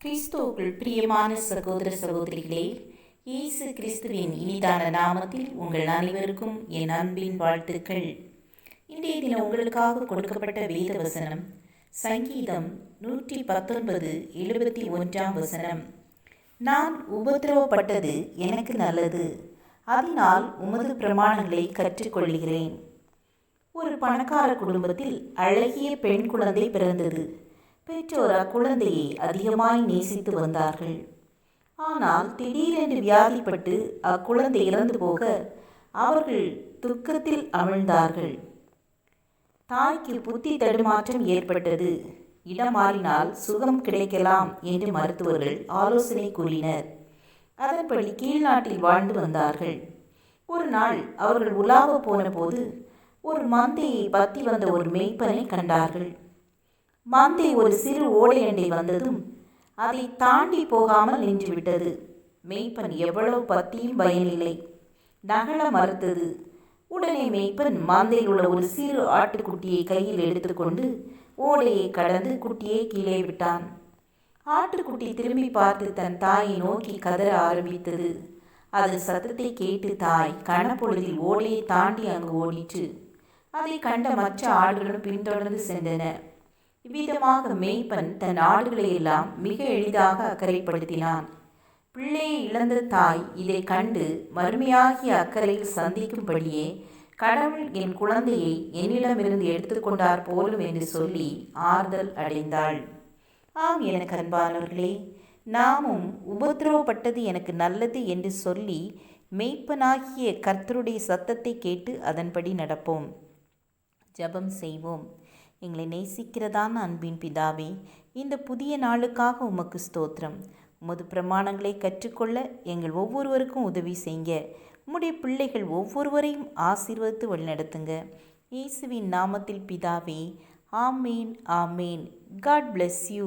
கிறிஸ்துவுக்குள் பிரியமான சகோதர சகோதரிகளே இயேசு கிறிஸ்துவின் இனிதான நாமத்தில் உங்கள் அனைவருக்கும் என் அன்பின் வாழ்த்துக்கள். இன்றைய தினம் உங்களுக்காக கொடுக்கப்பட்ட வேத வசனம் சங்கீதம் நூற்றி பத்தொன்பது எழுபத்தி ஒன்றாம் வசனம். நான் உபதிரவப்பட்டது எனக்கு நல்லது அதனால் உமது பிரமாணங்களை கற்றுக்கொள்கிறேன். ஒரு பணக்கார குடும்பத்தில் அழகிய பெண் குழந்தை பிறந்தது. பெற்றோர் அக்குழந்தையை அதிகமாய் நேசித்து வந்தார்கள். ஆனால் திடீரென்று வியாதிப்பட்டு அக்குழந்தை இறந்து போக அவர்கள் துக்கத்தில் அமிழ்ந்தார்கள். தாய்க்கு புத்தி தடுமாற்றம் ஏற்பட்டது. இடம் மாறினால் சுகம் கிடைக்கலாம் என்று மருத்துவர்கள் ஆலோசனை கூறினர். அதன்படி கீழ்நாட்டில் வாழ்ந்து வந்தார்கள். ஒரு நாள் அவர்கள் உலாவ போன போது ஒரு மந்தையை பத்தி வந்த ஒரு மெய்ப்பனை கண்டார்கள். மந்தை ஒரு சிறு ஓடையண்டை வந்ததும் அதை தாண்டி போகாமல் நின்றுவிட்டது. மெய்ப்பன் எவ்வளவு பத்தியும் பயனில்லை. நகல மறுத்தது. உடனே மெய்ப்பன் மந்தையில் உள்ள ஒரு சிறு ஆட்டுக்குட்டியை கையில் எடுத்துக்கொண்டு ஓடையை கடந்து குட்டியை கீழே விட்டான். ஆட்டுக்குட்டி திரும்பி பார்த்து தன் தாயை நோக்கி கதற ஆரம்பித்தது. அதன் சத்தத்தை கேட்டு தாய் கனப்பொழுதில் ஓடையை தாண்டி அங்கு ஓடிற்று. அதை கண்ட மற்ற ஆடுகளும் பின்தொடர்ந்து சென்றன. இவ்விதமாக மேய்ப்பன் தன் ஆடுகளை எல்லாம் மிக எளிதாக அக்கறைப்படுத்தினான். பிள்ளையை இழந்த தாய் இதை கண்டு மறுமையாகிய அக்கறையில் சந்திக்கும்படியே கடவுள் என் குழந்தையை என்னிடமிருந்து எடுத்துக்கொண்டார் போலும் என்று சொல்லி ஆறுதல் அடைந்தாள். ஆம் எனக்கு அன்பானவர்களே நாமும் உபத்திரவப்பட்டது எனக்கு நல்லது என்று சொல்லி மெய்ப்பனாகிய கர்த்தருடைய சத்தத்தை கேட்டு அதன்படி நடப்போம். ஜெபம் செய்வோம். எங்களை நேசிக்கிறதான அன்பின் பிதாவே இந்த புதிய நாளுக்காக உமக்கு ஸ்தோத்திரம். உமது பிரமாணங்களை கற்றுக்கொள்ள எங்கள் ஒவ்வொருவருக்கும் உதவி செய்யுங்க உம்முடைய பிள்ளைகள் ஒவ்வொருவரையும் ஆசீர்வதித்து வழிநடத்துங்க. இயேசுவின் நாமத்தில் பிதாவே ஆமேன் ஆமேன். God bless you